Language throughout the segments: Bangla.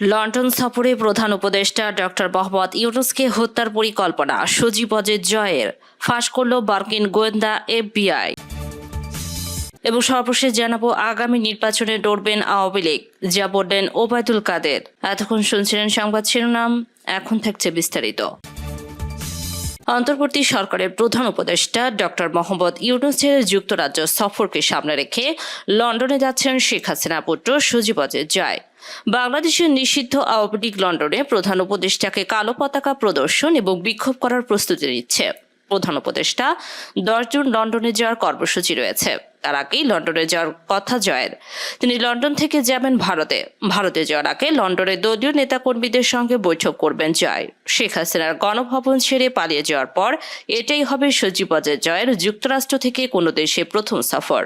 লন্ডন সফরে প্রধান উপদেষ্টা ডক্টর মোহাম্মদ ইউনুসকে হত্যার পরিকল্পনা সজীবজের জয়ের, ফাঁস করল বার্কিন গোয়েন্দা এফবিআই। এবং সর্বশেষ জানাব, আগামী নির্বাচনে লড়বেন আওয়ামী লীগ, যা বললেন ওবায়দুল কাদের। এতক্ষণ শুনছিলেন সংবাদ শিরোনাম, এখন থাকছে বিস্তারিত। অন্তর্বর্তী সরকারের প্রধান উপদেষ্টা ডক্টর মোহাম্মদ ইউনুসের যুক্তরাজ্য সফরকে সামনে রেখে লন্ডনে যাচ্ছেন শেখ হাসিনা পুত্র সুজিবজে জয়। বাংলাদেশের নিষিদ্ধ আওয়ামী লীগ লন্ডনে প্রধান উপদেষ্টাকে কালো পতাকা প্রদর্শন এবং বিক্ষোভ করার প্রস্তুতি নিচ্ছে। প্রধান উপদেষ্টা, দশ জুন লন্ডনে যাওয়ার কর্মসূচি রয়েছে। তার আগেই লন্ডনে যাওয়ার কথা জয়ের তিনি লন্ডন থেকে যাবেন ভারতে। ভারতে যাওয়ার আগে লন্ডনে দলীয় নেতাকর্মীদের সঙ্গে বৈঠক করবেন জয়। শেখ হাসিনার গণভবন ছেড়ে পালিয়ে যাওয়ার পর এটাই হবে সজীব অজয় জয়ের যুক্তরাষ্ট্র থেকে কোনো দেশে প্রথম সফর।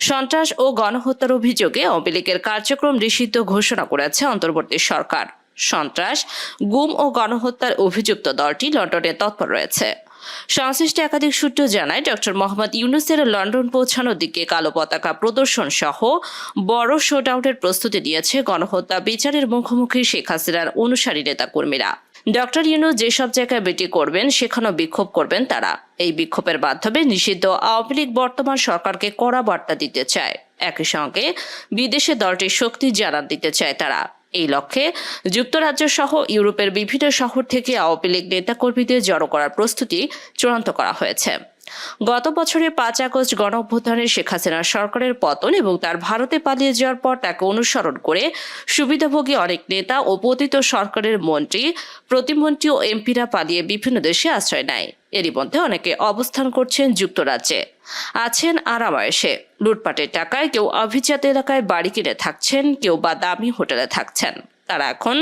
সন্ত্রাস ও গণহত্যার অভিযোগে আওয়ামী লীগের কার্যক্রম নিষিদ্ধ ঘোষণা করেছে অন্তর্বর্তী সরকার। সন্ত্রাস, গুম ও গণহত্যার অভিযুক্ত দলটি লন্ডনে তৎপর রয়েছে। সংশ্লিষ্ট একাধিক সূত্র জানায়, ডক্টর মোহাম্মদ ইউনুসের লন্ডন পৌঁছানোর দিকে কালো পতাকা প্রদর্শন সহ বড় শোডাউনের প্রস্তুতি নিয়েছে গণহত্যা বিচারের মুখোমুখি শেখ হাসিনার অনুসারী নেতাকর্মীরা। ডক্টর ইউনুস যেসব জায়গায় বেটি করবেন, সেখানেও বিক্ষোভ করবেন তারা। এই বিক্ষোভের মাধ্যমে নিষিদ্ধ আওয়ামী লীগ বর্তমান সরকারকে কড়া বার্তা দিতে চায়। একই সঙ্গে বিদেশে দলটির শক্তি জানান দিতে চায় তারা। এই লক্ষ্যে যুক্তরাজ্য সহ ইউরোপের বিভিন্ন শহর থেকে আওয়ামী লীগ নেতাকর্মীদের জড়ো করার প্রস্তুতি চূড়ান্ত করা হয়েছে। গত বছরের পাঁচ আগস্ট গণ অভ্যুত্থানে শেখ হাসিনার সরকারের পতন এবং তার ভারতে পালিয়ে যাওয়ার পর তাকে অনুসরণ করে সুবিধাভোগী অনেক নেতা ও পতিত সরকারের মন্ত্রী, প্রতিমন্ত্রী ও এমপিরা পালিয়ে বিভিন্ন দেশে আশ্রয় নেয়। এরই মধ্যে অনেকে অবস্থান করছেন যুক্তরাজ্যে। আছেন আরামায়েশে। লুটপাটের টাকায় কেউ অভিজাত এলাকায় বাড়ি কিনে থাকছেন, কেউ বা দামি হোটেলে থাকছেন। তারা এখন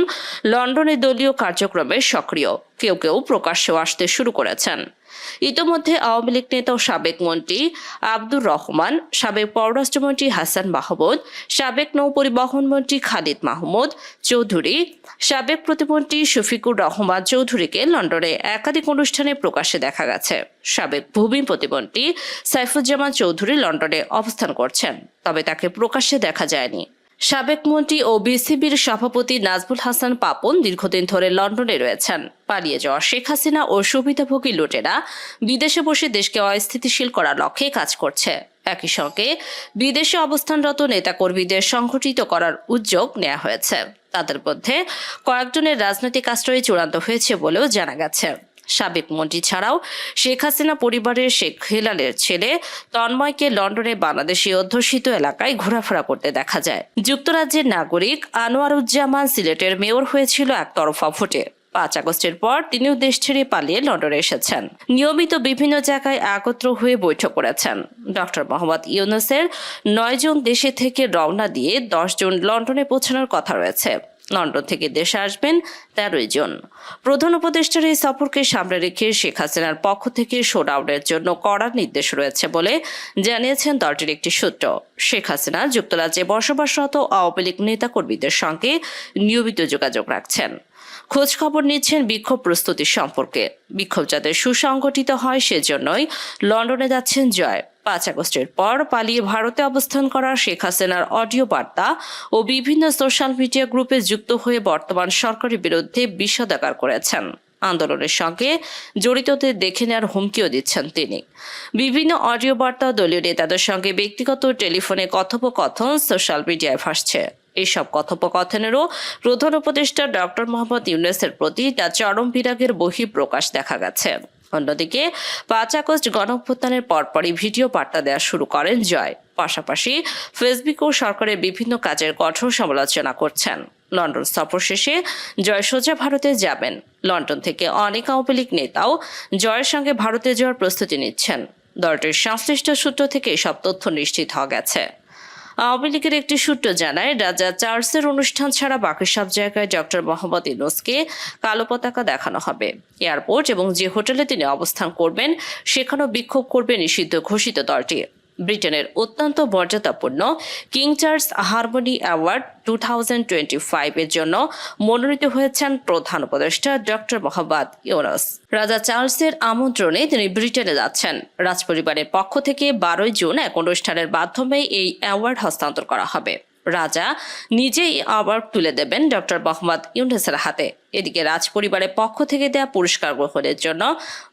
লন্ডনে দলীয় কার্যক্রমে সক্রিয়। কেউ কেউ প্রকাশ্যেও আসতে শুরু করেছেন। ইতোমধ্যে আওয়ামী লীগ নেতা ও সাবেক মন্ত্রী আব্দুর রহমান, সাবেক পররাষ্ট্রমন্ত্রী হাসান মাহমুদ, সাবেক নৌপরিবহন মন্ত্রী খালিদ মাহমুদ চৌধুরী, সাবেক প্রতিমন্ত্রী শফিকুর রহমান চৌধুরীকে লন্ডনে একাধিক অনুষ্ঠানে প্রকাশ্যে দেখা গেছে। সাবেক ভূমি প্রতিমন্ত্রী সাইফুজ্জামান চৌধুরী লন্ডনে অবস্থান করছেন, তবে তাকে প্রকাশ্যে দেখা যায়নি। সাবেক মন্ত্রী ও বিসিবির সভাপতি নাজবুল হাসান পাপন দীর্ঘদিন ধরে লন্ডনে রয়েছেন। পালিয়ে যাওয়া শেখ হাসিনা ও সুবিধাভোগী লুটেরা বিদেশে বসে দেশকে অস্থিতিশীল করার লক্ষ্যে কাজ করছে। একই সঙ্গে বিদেশে অবস্থানরত নেতাকর্মীদের সংগঠিত করার উদ্যোগ নেওয়া হয়েছে। তাদের মধ্যে কয়েকজনের রাজনৈতিক আশ্রয়ে চূড়ান্ত হয়েছে বলেও জানা গেছে। সাবেক মন্ত্রী ছাড়াও শেখ হাসিনা পরিবারের শেখ হেলালের ছেলে তন্ময়কে লন্ডনে বাংলাদেশি অধ্যুষিত এলাকায় ঘোরাফেরা করতে দেখা যায়। যুক্তরাজ্যের নাগরিক আনোয়ারুজ্জামান সিলেটের মেয়র হয়েছিল একতরফা ভোটে। পাঁচ আগস্টের পর তিনিও দেশ ছেড়ে পালিয়ে লন্ডনে এসেছেন। নিয়মিত বিভিন্ন জায়গায় একত্র হয়ে বৈঠক করেছেন। ডক্টর মোহাম্মদ ইউনুসের নয় জন দেশে থেকে রওনা দিয়ে দশ জন লন্ডনে পৌঁছানোর কথা রয়েছে। লন্ডন থেকে দেশে আসবেন তেরোই জন। প্রধান উপদেষ্টার এই সফরকে সামনে রেখে শেখ হাসিনার পক্ষ থেকে শোডাউনের জন্য কড়া নির্দেশ রয়েছে বলে জানিয়েছেন দলটির একটি সূত্র। শেখ হাসিনা যুক্তরাজ্যে বসবাসরত আওয়ামী লীগ নেতাকর্মীদের সঙ্গে নিয়মিত যোগাযোগ রাখছেন। খোঁজ খবর নিচ্ছেন বিক্ষোভ প্রস্তুতি সম্পর্কে। বিক্ষোভ যাতে সুসংগঠিত হয় সেজন্যই লন্ডনে যাচ্ছেন জয়। পাঁচ আগস্টের পর পালিয়ে ভারতে অবস্থান করা শেখ হাসিনার অডিও বার্তা ও বিভিন্ন সোশ্যাল মিডিয়া গ্রুপে যুক্ত হয়ে বর্তমান সরকারের বিরুদ্ধে বিষোদাগার করেছেন। আন্দোলনের সঙ্গে জড়িতদের দেখে নেওয়ার হুমকিও দিচ্ছেন তিনি। বিভিন্ন অডিও বার্তা দলীয় নেতাদের সঙ্গে ব্যক্তিগত টেলিফোনে কথোপকথন সোশ্যাল মিডিয়ায় ভাসছে। এইসব কথোপকথনেরও প্রধান উপদেষ্টা ডক্টর মোহাম্মদ ইউনেসের প্রতি তার চরম বিরাগের বহিঃপ্রকাশ দেখা গেছে। অন্যদিকে পাঁচ আগস্ট গণঅভ্যুত্থানের পরপরই ভিডিও বার্তা দেওয়া শুরু করেন জয়। পাশাপাশি ফেসবুক ও সরকারের বিভিন্ন কাজের কঠোর সমালোচনা করছেন। লন্ডন সফর শেষে জয় সোজা ভারতে যাবেন। লন্ডন থেকে অনেক আওয়ামী লীগ নেতাও জয়ের সঙ্গে ভারতে যাওয়ার প্রস্তুতি নিচ্ছেন। দলটির সংশ্লিষ্ট সূত্র থেকে এসব তথ্য নিশ্চিত হওয়া গেছে। আওয়ামী লীগের একটি সূত্র জানায়, রাজা চার্লসের অনুষ্ঠান ছাড়া বাকি সব জায়গায় ডক্টর মোহাম্মদ ইউনুসকে কালো পতাকা দেখানো হবে। এয়ারপোর্ট এবং যে হোটেলে তিনি অবস্থান করবেন, সেখানেও বিক্ষোভ করবে নিষিদ্ধ ঘোষিত দলটি। ব্রিটেনের অত্যন্ত মর্যাদাপূর্ণ King Charles Harmony Award two thousand twenty ফাইভের জন্য মনোনীত হয়েছেন প্রধান উপদেষ্টা ডক্টর মোহাম্মদ ইউনুস। রাজা চার্লসের আমন্ত্রণে তিনি ব্রিটেনে যাচ্ছেন। রাজপরিবারের পক্ষ থেকে বারোই জুন এক অনুষ্ঠানের মাধ্যমে এই অ্যাওয়ার্ড হস্তান্তর করা হবে। রাজা নিজেই আবার তুলে দেবেন ডক্টর মোহাম্মদ ইউনেসের হাতে। এদিকে রাজ পরিবারের পক্ষ থেকে দেয়া পুরস্কার গ্রহণের জন্য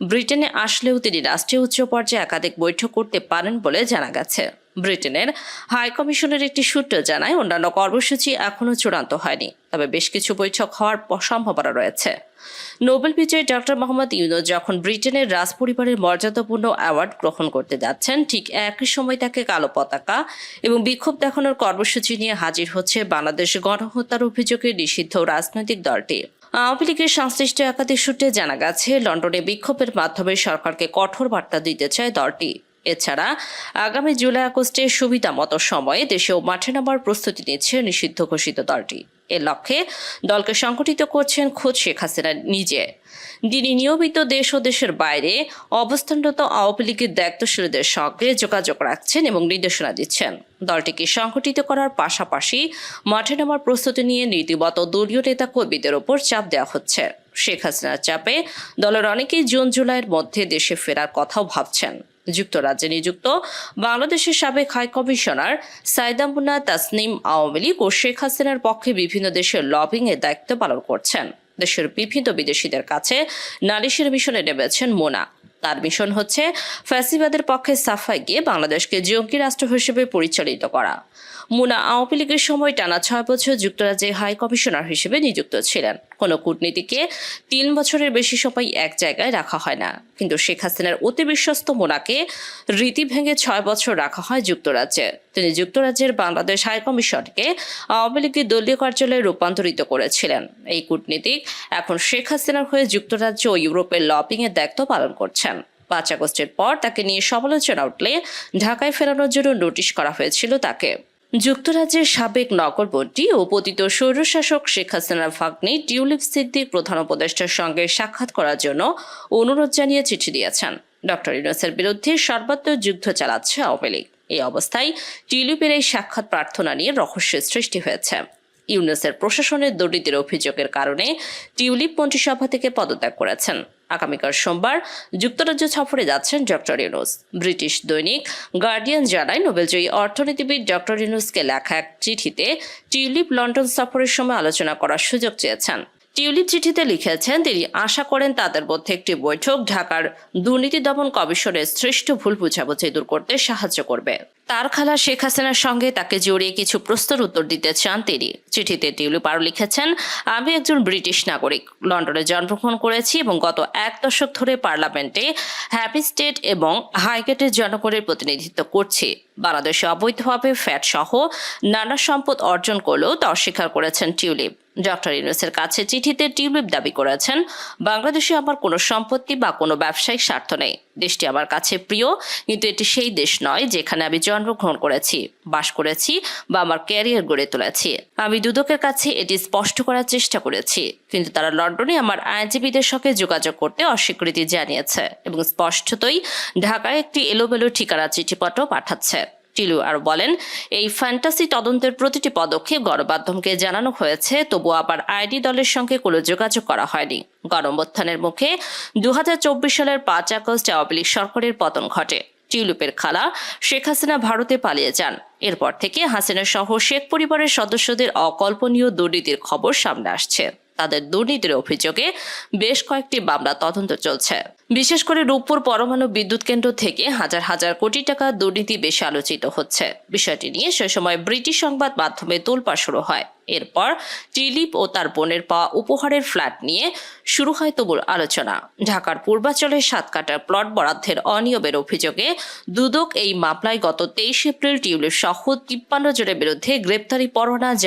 ব্রিটেনে আসলেও তিনি রাষ্ট্রীয় উচ্চ পর্যায়ে একাধিক বৈঠক করতে পারেন বলে জানা গেছে। ব্রিটেনের। হাই কমিশনের একটি সূত্র জানায়, অন্যান্য কর্মসূচি এখনও চূড়ান্ত হয়নি, তবে বেশ কিছু বৈঠক হওয়ার সম্ভাবনা রয়েছে। নোবেল বিজয়ী ডক্টর মোহাম্মদ ইউনুস যখন ব্রিটেনের রাজপরিবারের মর্যাদাপূর্ণ অ্যাওয়ার্ড গ্রহণ করতে যাচ্ছেন, ঠিক একই সময় তাকে কালো পতাকা এবং বিক্ষোভ দেখানোর কর্মসূচি নিয়ে হাজির হচ্ছে বাংলাদেশ গণহত্যার অভিযোগে নিষিদ্ধ রাজনৈতিক দলটি। আওয়ামী লীগের সংশ্লিষ্ট একাধিক সূত্রে জানা গেছে, লন্ডনে বিক্ষোভের মাধ্যমে সরকারকে কঠোর বার্তা দিতে চায় দলটি। এছাড়া আগামী জুলাই আগস্টে সুবিধা মতো সময়ে দেশেও মাঠে নামার প্রস্তুতি নিচ্ছে নিষিদ্ধ ঘোষিত দলটি। এর লক্ষ্যে দলকে সংগঠিত করছেন খোদ শেখ হাসিনা নিজে। তিনি নিয়মিত দেশ ও দেশের বাইরে অবস্থানরত আওয়ামী লীগের দায়িত্বশীলদের সঙ্গে যোগাযোগ রাখছেন এবং নির্দেশনা দিচ্ছেন। দলটিকে সংগঠিত করার পাশাপাশি মাঠে নামার প্রস্তুতি নিয়ে নীতিগত দলীয় নেতা কর্মীদের ওপর চাপ দেওয়া হচ্ছে। শেখ হাসিনার চাপে দলের অনেকেই জুন জুলাইয়ের মধ্যে দেশে ফেরার কথাও ভাবছেন। যুক্তরাজ্যে নিযুক্ত বাংলাদেশের সাবেক high commissioner Saida Muna Tasneem Awami league ও শেখ হাসিনার পক্ষে বিভিন্ন দেশের লবিং এর দায়িত্ব পালন করছেন। দেশের বিভিন্ন বিদেশিদের কাছে নালিশের মিশনে নেমেছেন মোনা। তার মিশন হচ্ছে ফ্যাসিবাদের পক্ষে সাফাই গিয়ে বাংলাদেশকে জঙ্গি রাষ্ট্র হিসেবে পরিচালিত করা। মুনা আওয়ামী লীগের সময় টানা ছয় বছর যুক্তরাজ্যে হাই কমিশনার হিসেবে নিযুক্ত ছিলেন। কোনো কূটনীতিকে তিন বছরের বেশি সময় এক জায়গায় রাখা হয় না। কিন্তু শেখ হাসিনার অতি বিশ্বস্ত মোনাকে রীতি ভেঙে ছয় বছর রাখা হয় যুক্তরাজ্যে। তিনি যুক্তরাজ্যের বাংলাদেশ হাইকমিশনকে আওয়ামী লীগের দলীয় কার্যালয়ে রূপান্তরিত করেছিলেন। এই কূটনীতিক এখন শেখ হাসিনার হয়ে যুক্তরাজ্য ও ইউরোপের লবিং এর দায়িত্ব পালন করছেন। পাঁচ আগস্টের পর তাকে নিয়ে সমালোচনা উঠলে ঢাকায় ফেরানোর জন্য নোটিশ করা হয়েছিল তাকে। যুক্তরাজ্যের সাবেক নগরবর্তী ও পতিত স্বৈরশাসক শেখ হাসিনার ভাগ্নি টিউলিপ সিদ্দিক প্রধান উপদেষ্টার সঙ্গে সাক্ষাৎ করার জন্য অনুরোধ জানিয়ে চিঠি দিয়েছেন। ডক্টর ইউনুসের বিরুদ্ধে সর্বাত্মক যুদ্ধ চালাচ্ছে আওয়ামী লীগ। এই অবস্থায় টিউলিপের এই সাক্ষাৎ প্রার্থনা নিয়ে রহস্যের সৃষ্টি হয়েছে। ইউনুসের প্রশাসনের দুর্নীতির অভিযোগের কারণে টিউলিপ মন্ত্রিসভা থেকে পদত্যাগ করেছেন। আগামীকাল সোমবার যুক্তরাজ্য সফরে যাচ্ছেন ডক্টর ইউনুস। ব্রিটিশ দৈনিক গার্ডিয়ান জানায়, নোবেলজয়ী অর্থনীতিবিদ ডক্টর ইউনুসকে লেখা এক চিঠিতে টিউলিপ লন্ডন সফরের সময় আলোচনা করার সুযোগ চেয়েছেন। টিউলিপ চিঠিতে লিখেছেন, তিনি আশা করেন তাদের মধ্যে একটি বৈঠক ঢাকার দুর্নীতি দমন কমিশনের সৃষ্ট ভুল বুঝাবুঝি দূর করতে সাহায্য করবে। তার খালা শেখ হাসিনার সঙ্গে তাকে জড়িয়ে কিছু প্রশ্নের উত্তর দিতে চান তিনি। চিঠিতে টিউলিপ আরও লিখেছেন, আমি একজন ব্রিটিশ নাগরিক, লন্ডনে জন্মগ্রহণ করেছি এবং গত এক দশক ধরে পার্লামেন্টে হ্যাপি স্টেট এবং হাইগেটের জনগণের প্রতিনিধিত্ব করছি। বাংলাদেশে অবৈধভাবে ফ্যাট সহ নানা সম্পদ অর্জন করলেও তা অস্বীকার করেছেন টিউলিপ। ডক্টর ইউনুসের কাছে চিঠিতে টিউলিপ দাবি করেছেন, বাংলাদেশে আমার কোনো সম্পত্তি বা কোনো ব্যবসায়িক স্বার্থ নেই। দেশটি আমার কাছে প্রিয়, কিন্তু এটি সেই দেশ নয় যেখানে আমি জন্মগ্রহণ করেছি, বাস করেছি বা আমার ক্যারিয়ার গড়ে তুলেছি। আমি দুদকের কাছে এটি স্পষ্ট করার চেষ্টা করেছি, কিন্তু তারা লন্ডনে আমার আইনজীবীদের সঙ্গে যোগাযোগ করতে অস্বীকৃতি জানিয়েছে এবং স্পষ্টতই ঢাকায় একটি এলোমেলো ঠিকানা চিঠিপত্র পাঠাচ্ছে। টিলু আরও বলেন, এই ফ্যান্টাসি তদন্তের প্রতিটি পদক্ষেপ গণমাধ্যমকে জানানো হয়েছে তবু আবার আইডি দলের সঙ্গে কোনো যোগাযোগ করা হয়নি। গণঅভ্যুত্থানের মুখে দু হাজার চব্বিশ সালের পাঁচ আগস্ট আওয়ামী লীগ সরকারের পতন ঘটে। টিউলিপের খালা শেখ হাসিনা ভারতে পালিয়ে যান। এরপর থেকে হাসিনা সহ শেখ পরিবারের সদস্যদের অকল্পনীয় দুর্নীতির খবর সামনে আসছে। তাদের দুর্নীতির অভিযোগে বেশ কয়েকটি মামলা তদন্ত চলছে। বিশেষ করে রূপপুর পরমাণু বিদ্যুৎ কেন্দ্র থেকে হাজার হাজার কোটি টাকা দুর্নীতি বেশি আলোচিত হচ্ছে। বিষয়টি নিয়ে সে সময় ব্রিটিশ সংবাদ মাধ্যমে তোলপাড় শুরু হয়। এরপর টিলিপ ও তার বোনের পাওয়া উপহারের ফ্ল্যাট নিয়ে শুরু হয় তবুর আলোচনা। ঢাকার পূর্বাঞ্চলের সাত কাটার প্লট বরাদ্দের অনিয়মের অভিযোগে দুদক এই মামলায় গত তেইশ এপ্রিল টিউলিপ সহ তিপ্পান্ন জনের বিরুদ্ধে গ্রেপ্তারি পরোয়ানা